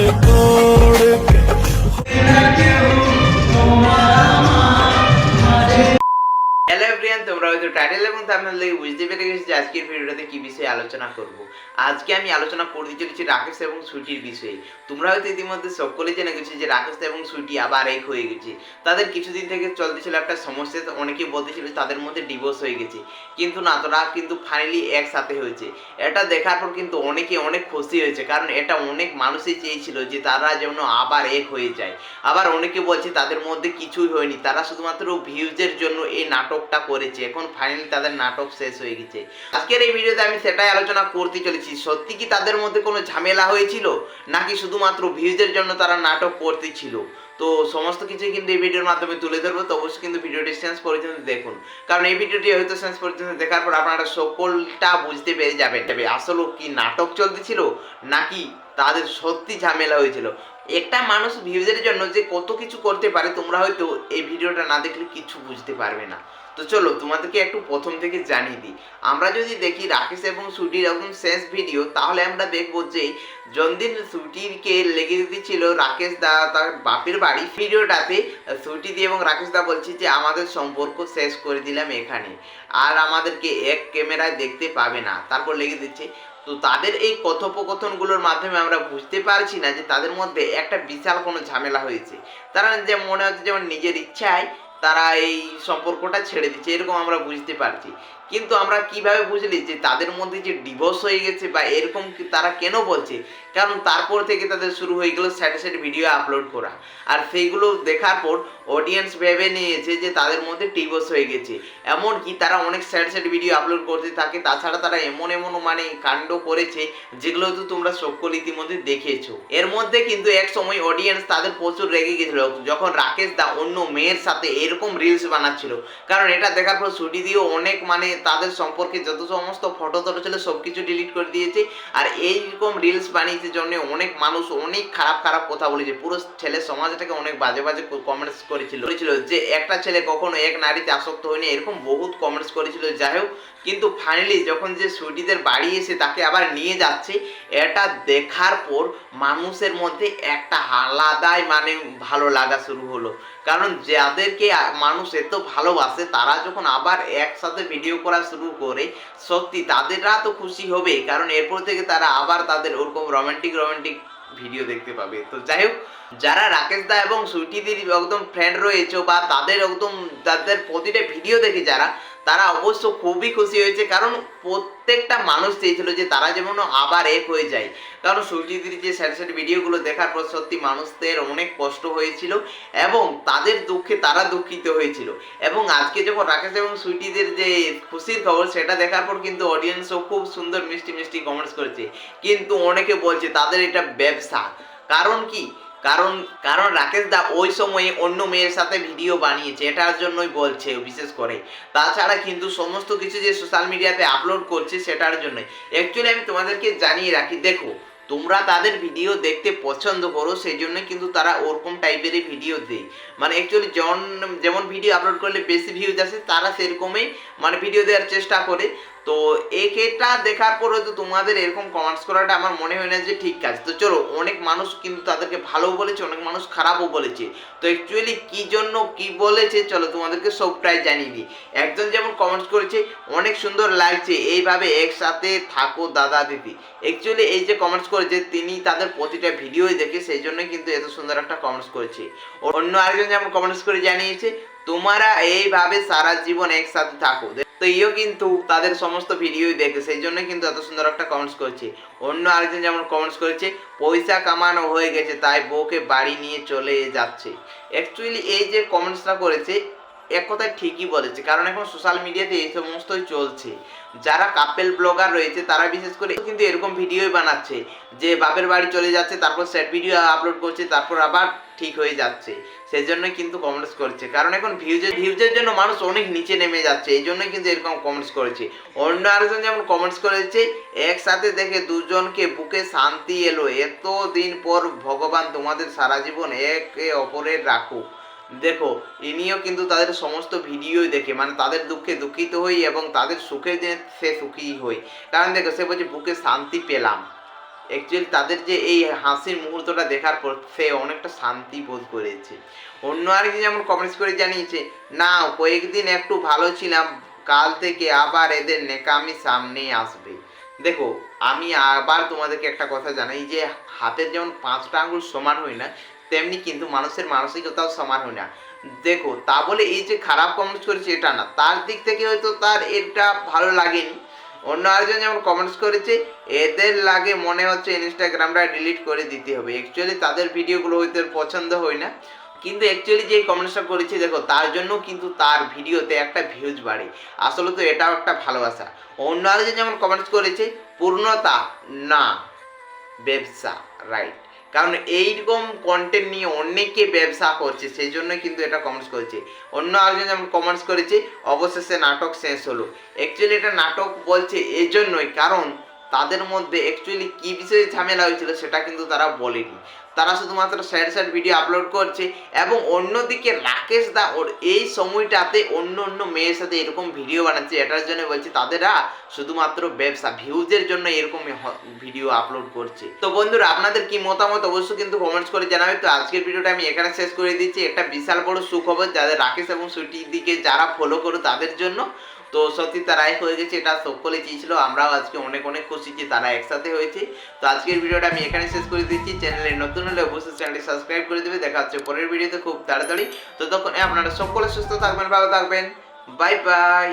let go. Hello everyone তোমরা হয়তো title এবং থাম্বনেল দেখে বুঝতে পেরে গেছো যে আজকের ভিডিওটাতে কী বিষয়ে আলোচনা করব। আজকে আমি আলোচনা করতে চলেছি রাকেশ এবং সুইটির বিষয়ে। তোমরা হয়তো ইতিমধ্যে সকলে জেনে গেছো যে রাকেশ এবং সুইটি আবার এক হয়ে গেছে। তাদের কিছুদিন থেকে চলতেছিল একটা সমস্যা, তো অনেকেই বলতেছিল তাদের মধ্যে ডিভোর্স হয়ে গেছে। কিন্তু না তোরা কিন্তু ফাইনালি একসাথে হয়েছে। এটা দেখার পর কিন্তু অনেকে অনেক খুশি হয়েছে, কারণ এটা অনেক মানুষই চেয়েছিল যে তারা যেন আবার এক হয়ে যায়। আবার অনেকে বলছে তাদের মধ্যে কিছুই হয়নি। তারা শুধুমাত্র ভিউজের জন্য এই নাটকটা করেছে, এখন ফাইনালি তাদের নাটক শেষ হয়ে গেছে। আজকের এই ভিডিওতে আমি সেটাই আলোচনা করতে চলেছি, সত্যি কি তাদের মধ্যে কোনো ঝামেলা হয়েছিল? নাকি শুধুমাত্র ভিউজের জন্য তারা নাটক করতেছিল? তো সমস্ত কিছু কিন্তু এই ভিডিওর মাধ্যমে তুলে ধরবো, তো অবশ্যই কিন্তু ভিডিওটি শেষ পর্যন্ত দেখুন। কারণ এই ভিডিওটি হয়তো শেষ পর্যন্ত দেখার পর আপনারা সকলটা বুঝতে পেরে যাবেন তবে আসলে কি নাটক চলতেছিল, নাকি তাদের সত্যি ঝামেলা হয়েছিল। একটা মানুষ ভিউজের জন্য যে কত কিছু করতে পারে, তোমরা হয়তো এই ভিডিওটা না দেখলে কিছু বুঝতে পারবে না। তো চলো তোমাদেরকে একটু প্রথম থেকে জানিয়ে দিই। আমরা যদি দেখি রাকেশ এবং সুটির একদম শেষ ভিডিও তাহলে আমরা দেখব যে জনদিন সুটিরকে লেগে দিয়েছিল রাকেশ দা, তার বাপের বাড়ি। ভিডিওটাতে সুটি দিয়ে এবং রাকেশ দা বলছি যে, আমাদের সম্পর্ক শেষ করে দিলাম এখানে। আর আমাদেরকে এক ক্যামেরায় দেখতে পাবে না। তারপর লেগে দিচ্ছে, তো তাদের এই কথোপকথনগুলোর মাধ্যমে আমরা বুঝতে পারছি না যে তাদের মধ্যে একটা বিশাল কোনো ঝামেলা হয়েছে। তারা যে মনে হচ্ছে যেমন নিজের ইচ্ছায় তারা এই সম্পর্কটা ছেড়ে দিচ্ছে এরকম আমরা বুঝতে পারছি। কিন্তু আমরা কীভাবে বুঝলি যে তাদের মধ্যে যে ডিভোর্স হয়ে গেছে বা এরকম তারা কেন বলছে? কারণ তারপর থেকে তাদের শুরু হয়ে গেল স্যাড স্যাড ভিডিও আপলোড করা। আর সেইগুলো দেখার পর অডিয়েন্স ভেবে নিয়েছে যে তাদের মধ্যে ডিভোর্স হয়ে গেছে। এমন কি তারা অনেক স্যাড স্যাড ভিডিও আপলোড করতে থাকে। তাছাড়া তারা এমন এমন মানে কাণ্ড করেছে যেগুলো তো তোমরা সকল ইতিমধ্যে দেখেছ। এর মধ্যে কিন্তু এক সময় অডিয়েন্স তাদের প্রচুর রেগে গেছিল। যখন রাকেশ দা অন্য মেয়ের সাথে এরকম রিলস বানাচ্ছিল। কারণ এটা দেখার পর ছুটি দিয়েও অনেক মানে তাদের সম্পর্কে যত সমস্ত ফটো টটো ছিল সব কিছু ডিলিট করে দিয়েছে। আর এইরকম রিলস বানিয়েছে জন্য অনেক মানুষ অনেক খারাপ খারাপ কথা বলেছে। পুরো ছেলে সমাজটাকে অনেক বাজে বাজে কমেন্টস করেছিল। করেছিল যে একটা ছেলে কখনো এক নারীতে আসক্ত হয়নি, এরকম বহুত কমেন্টস করেছিল। যাই হোক, কিন্তু ফাইনালি যখন যে সুইটিদের বাড়ি এসে তাকে আবার নিয়ে যাচ্ছে, এটা দেখার পর মানুষের মধ্যে একটা আলাদাই মানে ভালো লাগা শুরু হলো। কারণ যাদেরকে মানুষ এত ভালোবাসে, তারা যখন আবার একসাথে ভিডিও করা শুরু করে, সত্যি তাদেররা তো খুশি হবে, কারণ এরপর থেকে তারা আবার তাদের ওরকম রোমান্টিক রোমান্টিক ভিডিও দেখতে পাবে। তো যাই হোক, যারা রাকেশ দা এবং সুইটিদির একদম ফ্রেন্ড রয়েছে বা তাদের একদম, তাদের প্রতিটা ভিডিও দেখে যারা তারা অবশ্য খুবই খুশি হয়েছে, কারণ প্রত্যেকটা মানুষ চেয়েছিল যে তারা যেমন আবার এক হয়ে যায়। কারণ সুইটিদির যে স্যাড স্যাড ভিডিওগুলো দেখার পর সত্যি মানুষদের অনেক কষ্ট হয়েছিল এবং তাদের দুঃখে তারা দুঃখিত হয়েছিল। এবং আজকে যখন রাকেশ এবং সুইটিদের যে খুশির খবর সেটা দেখার পর কিন্তু অডিয়েন্সও খুব সুন্দর মিষ্টি মিষ্টি কমেন্টস করেছে। কিন্তু অনেকে বলছে তাদের এটা ব্যবসা। কারণ কি? কারণ কারণ রাকেশ দা ওই সময়ে অন্য মেয়ের সাথে ভিডিও বানিয়েছে, এটার জন্যই বলছে বিশেষ করে। তাছাড়া কিন্তু সমস্ত কিছু যে সোশ্যাল মিডিয়াতে আপলোড করছে, সেটার জন্যই। অ্যাকচুয়ালি আমি তোমাদেরকে জানিয়ে রাখি, দেখো, তোমরা তাদের ভিডিও দেখতে পছন্দ করো, সেই জন্য কিন্তু তারা ওরকম টাইপেরই ভিডিও দেয়। মানে অ্যাকচুয়ালি যেমন যেমন ভিডিও আপলোড করলে বেশি ভিউজ আসে, তারা সেরকমই মানে ভিডিও দেওয়ার চেষ্টা করে। তো এটা দেখার পর হয়তো তোমাদের এরকম কমেন্টস করাটা আমার মনে হয় না যে ঠিক কাজ। তো চলো, অনেক মানুষ কিন্তু তাদেরকে ভালোও বলেছে, অনেক মানুষ খারাপও বলেছে। তো অ্যাকচুয়ালি কি জন্য কি বলেছে, চলো তোমাদেরকে সবটাই জানিয়ে দিই। একজন যেমন কমেন্টস করেছে, অনেক সুন্দর লাগছে, এইভাবে একসাথে থাকো দাদা দিদি। অ্যাকচুয়ালি এই যে কমেন্টস করেছে, তিনি তাদের প্রতিটা ভিডিওই দেখে সেই জন্যই কিন্তু এত সুন্দর একটা কমেন্টস করেছে। অন্য আরেকজন যেমন কমেন্টস করে জানিয়েছে তোমরা এইভাবে সারা জীবন একসাথে থাকো। তো ইও কিন্তু তাদের সমস্ত ভিডিওই দেখে, সেই জন্য কিন্তু এত সুন্দর একটা কমেন্টস করেছে। অন্য আরেকজন যেমন কমেন্টস করেছে, পয়সা কামানো হয়ে গেছে, তাই বউকে বাড়ি নিয়ে চলে যাচ্ছে। অ্যাকচুয়ালি এই যে কমেন্টসটা করেছে, এক কথায় ঠিকই বলেছে, কারণ এখন সোশ্যাল মিডিয়াতে এই সমস্তই চলছে। যারা কাপেল ব্লগার রয়েছে, তারা বিশেষ করে কিন্তু এরকম ভিডিওই বানাচ্ছে, যে বাপের বাড়ি চলে যাচ্ছে, তারপর স্যাড ভিডিও আপলোড করছে, তারপর আবার ঠিক হয়ে যাচ্ছে। সেই জন্য কিন্তু কমেন্টস করছে। কারণ এখন ভিউজের ভিউজের জন্য মানুষ অনেক নিচে নেমে যাচ্ছে। এই জন্যই কিন্তু এরকম কমেন্টস করেছে। অন্য আরেকজন যেমন কমেন্টস করেছে, একসাথে দেখে দুজনকে বুকে শান্তি এলো। এত দিন পর ভগবান তোমাদের সারা জীবন একে অপরের রাখুক। দেখো, ইনিও কিন্তু তাদের সমস্ত ভিডিওই দেখে মানে তাদের দুঃখে দুঃখিত হই এবং তাদের সুখে যে সে সুখী হই। কারণ দেখো, সে বলছে, বুকে শান্তি পেলাম। অ্যাকচুয়ালি তাদের যে এই হাসির মুহূর্তটা দেখার পর সে অনেকটা শান্তি বোধ করেছে। অন্য আরেকজন যেমন কমেন্টস করে জানিয়েছে, না, কয়েকদিন একটু ভালো ছিলাম, কাল থেকে আবার এদের নেকামি সামনেই আসবে। দেখো, আমি আবার তোমাদেরকে একটা কথা জানাই যে, হাতের যেমন পাঁচটা আঙুল সমান হয় না, তেমনি কিন্তু মানুষের মানসিকতাও সমান হয় না। দেখো, তা বলে এই যে খারাপ কমেন্টস করেছে এটা না, তার দিক থেকে হয়তো তার এটা ভালো লাগেনি। অন্য আরেকজন যেমন কমেন্টস করেছে, এদের লাগে মনে হচ্ছে ইনস্টাগ্রামটা ডিলিট করে দিতে হবে। অ্যাকচুয়ালি তাদের ভিডিওগুলো হয়তো পছন্দ হয় না। কিন্তু অ্যাকচুয়ালি যে কমেন্টসটা করেছে, দেখো, তার জন্য কিন্তু তার ভিডিওতে একটা ভিউজ বাড়ে। আসলে তো এটাও একটা ভালোবাসা। অন্য আরেকজন যেমন কমেন্টস করেছে, পূর্ণতা না, ব্যবসা রাইট কারণ এইরকম কন্টেন্ট নিয়ে অনেকে ব্যবসা করছে, সেই জন্য কিন্তু এটা কমেন্টস করেছে। অন্য আরেকজন যেমন কমেন্টস করেছে, অবশেষে নাটক শেষ হলো। অ্যাকচুয়ালি এটা নাটক বলছে এই জন্যই কারণ তাদের মধ্যে অ্যাকচুয়ালি কী বিষয়ে ঝামেলা হয়েছিল সেটা কিন্তু তারা বলেনি। তারা শুধুমাত্র স্যাড স্যাড ভিডিও আপলোড করছে এবং অন্যদিকে রাকেশ দা ওর এই সময়টাতে অন্য অন্য মেয়ের সাথে এরকম ভিডিও বানাচ্ছে, এটার জন্য বলছে তাদেরা শুধুমাত্র ব্যবসা ভিউজের জন্য এরকম ভিডিও আপলোড করছে। তো বন্ধুরা, আপনাদের কি মতামত অবশ্যই কিন্তু কমেন্টস করে জানাবে তো আজকের ভিডিওটা আমি এখানে শেষ করে দিচ্ছি। একটা বিশাল বড় সুখবর যাদের রাকেশ এবং সুটির দিকে যারা ফলো করো তাদের জন্য। তো সত্যি তারাই হয়ে গেছে, এটা সকলে চেয়েছিল, আমরাও আজকে অনেক অনেক খুশি যে তারা একসাথে হয়েছে। তো আজকের ভিডিওটা আমি এখানে শেষ করে দিচ্ছি, চ্যানেলে নতুন হলে অবশ্যই চ্যানেলটি সাবস্ক্রাইব করে দেবে, দেখা হচ্ছে পরের ভিডিওতে খুব তাড়াতাড়ি। তো তখন আপনারা সকলে সুস্থ থাকবেন, ভালো থাকবেন, বাই বাই।